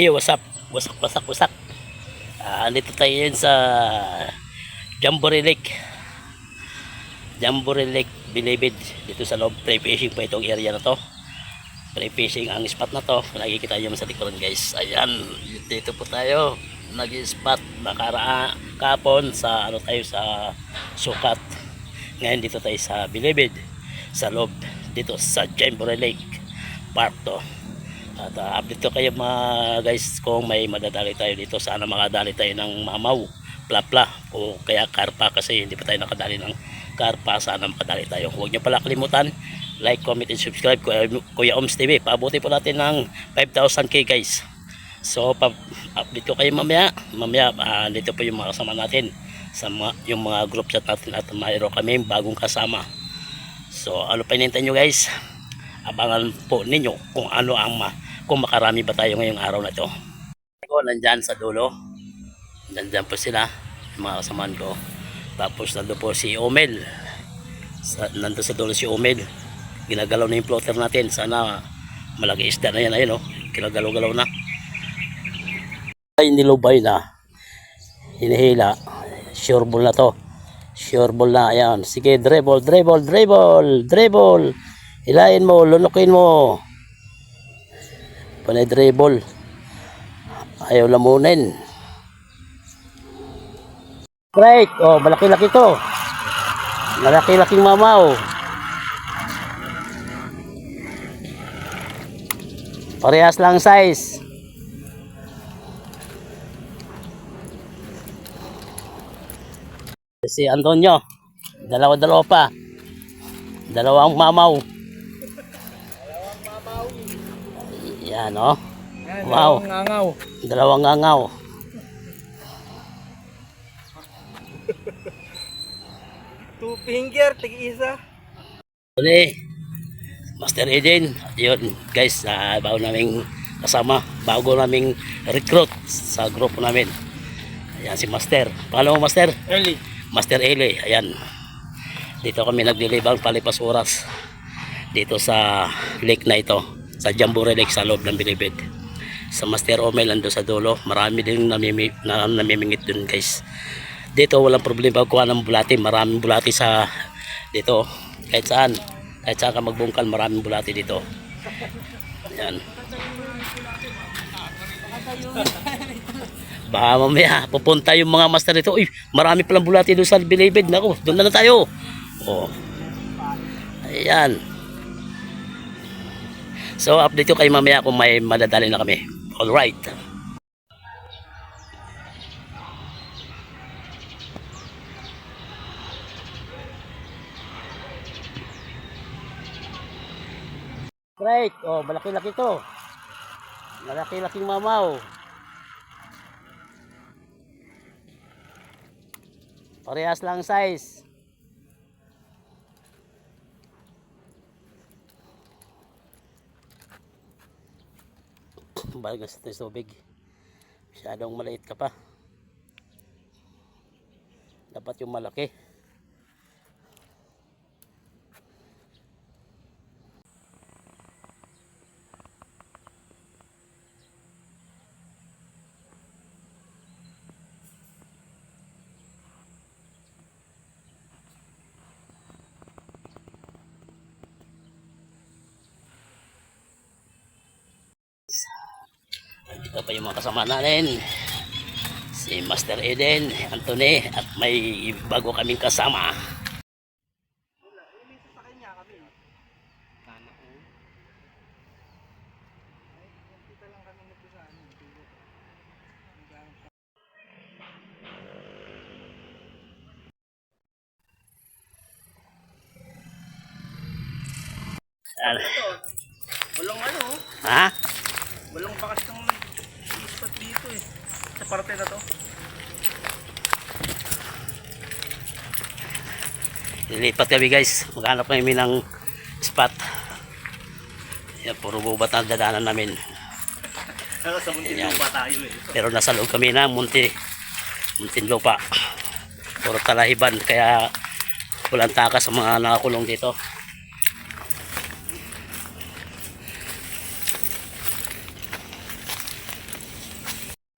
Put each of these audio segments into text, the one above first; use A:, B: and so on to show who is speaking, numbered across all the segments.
A: Iyo, what's up? Wasak, wasak, wasak. Ah, andito tayo yun sa Jamboree Lake. Jamboree Lake, Bilibid. Dito sa loob, free fishing pa itong area na to. Free fishing ang spot na to. Nakikita nyo sa likuran guys. Ayan, dito po tayo. Nag-spot nakaraan kapon sa ano tayo sa sukat. Ngayon dito tayo sa Bilibid. Sa loob dito sa Jamboree Lake Park to. At uh, update ko kayo mga guys kung may madadali tayo dito. Sana makadali tayo ng mamaw, plapla o kaya karpa kasi hindi pa tayo nakadali ng karpa. Sana makadali tayo. Huwag niyo pala kalimutan like, comment, and subscribe Kuya, Kuya Oms TV. Paabuti po natin ng 5,000k guys. So update ko kayo mamaya. Mamaya ah, dito po yung mga kasama natin sa mga, yung mga group chat natin at mayroon kami bagong kasama. So ano pa hinintay nyo guys? Abangan po ninyo kung ano ang ma kung makarami ba tayo ngayong araw na ito. Ako nandyan sa dulo. Nandyan po sila, mga kasamaan ko. Tapos nandun po si Omel. Sa, nandun sa dulo si Omel. Ginagalaw na yung floater natin. Sana malaki isda na yan. Ayun oh. Ginagalaw-galaw na. Ay nilubay na. Hinihila. Sure ball na to. Sure ball na. Ayan. Sige, dribble, dribble, dribble, dribble. Hilahin mo, lunukin mo. Panay dribble. Ayaw lamunin. Great. Oh, malaki-laki to. Malaki-laking mamaw. Parehas lang size. Si Antonio. Dalawa-dalawa pa. Dalawang mamaw. Yan, oh. Wow.
B: Ngangaw.
A: Dalawang ngangaw.
B: Two finger, tig-isa.
A: Uli, Master Eden. Yun, guys, na bago naming kasama, bago naming recruit sa grupo namin. Ayan si Master. Pangalan mo, Master?
B: Early.
A: Master Eli. Ayan. Dito kami nagdilibang palipas oras. Dito sa lake na ito. Sa Jamboree Lake sa loob ng Bilibid. Sa Master Omel ando sa dulo. Marami din namimi, na, namimingit dun guys. Dito walang problema kuha ng bulati. Maraming bulati sa dito. Kahit saan. Kahit saan ka magbungkal maraming bulati dito. Ayan. Baka mamaya pupunta yung mga master dito. Uy, marami palang bulati doon sa Bilibid. Nako, doon na lang tayo. Oh. Ayan. So, update ko kayo mamaya kung may madadali na kami. Alright. Great. Oh, malaki-laki to. Malaki-laking mamaw. Parehas lang size. Bagas ito yung tubig. Masyadong maliit ka pa. Dapat yung malaki. Ito pa yung mga kasama natin. Si Master Eden, Anthony, at may bago kaming kasama. Ah,
B: Walang ano,
A: Ha?
B: walang bakas ng dito eh. Sa parte na to.
A: Lilipat kami guys. Maghanap kami ng spot. Yan, puro bubat ang dadaanan namin.
B: Sa muntin
A: Ayan.
B: pa tayo eh.
A: Pero nasa loob kami na munti. Muntin lupa. Puro talahiban. Kaya walang takas sa mga nakakulong dito.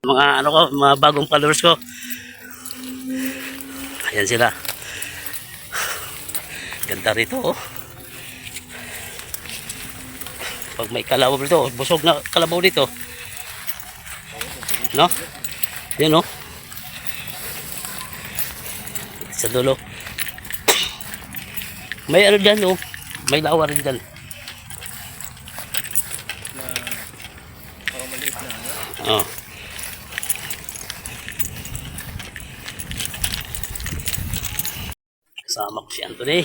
A: Mga ano ko, mga bagong followers ko. Ayan sila. Ganda rito oh. Pag may kalabaw dito, busog na kalabaw dito. No? Yan oh. Sa dulo. May ano dyan oh. May lawa rin dyan. Oh. Kasama ko si Anthony.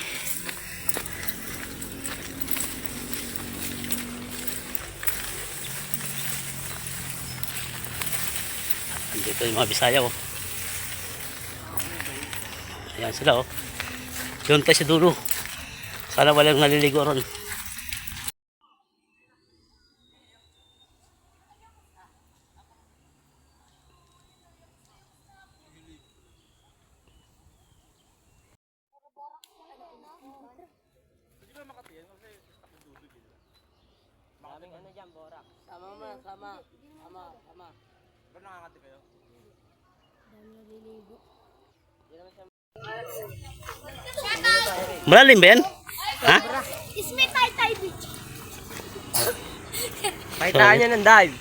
A: Andito yung mga Bisaya oh. Ayan sila oh. Doon tayo sa dulo. Sana walang naliligo ron.
C: Sama mo, sama. Sama, sama.
B: Ba't nakakati kayo?
A: Malalim ba yan? Ha?
D: Isme tay tay beach.
C: Pakitaan niya ng dive.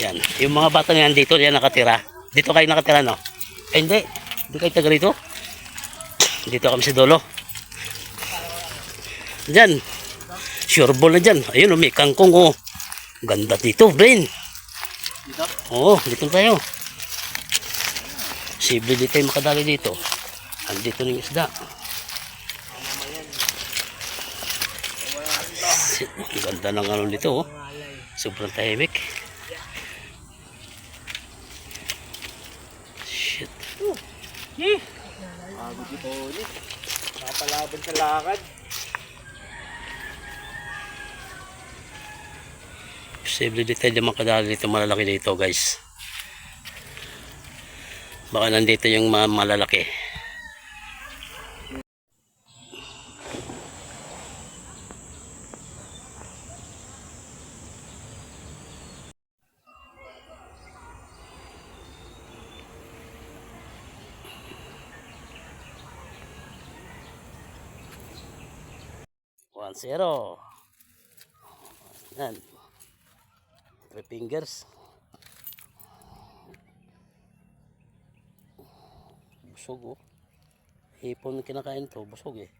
A: Yan. Yung mga bata na yan dito, yan nakatira. Dito kayo nakatira, no? Eh, hindi. Hindi kayo taga rito. Dito kami sa dulo. Diyan. Sure ball na dyan. Ayun, oh, may kangkong, oh. Ganda dito, Brain.
B: Dito?
A: Oo, dito tayo. Posible di tayo makadali dito. Andito na yung isda. Ang ganda ng ano dito, oh. Sobrang tahimik. Shit.
B: Bago dito ulit. Nakapalaban sa lakad.
A: Posible di tayo makadali dito malalaki dito, guys. Baka nandito yung mga malalaki. One zero. Yan. Three fingers. Busog oh. Hipon kinakain to, busog eh.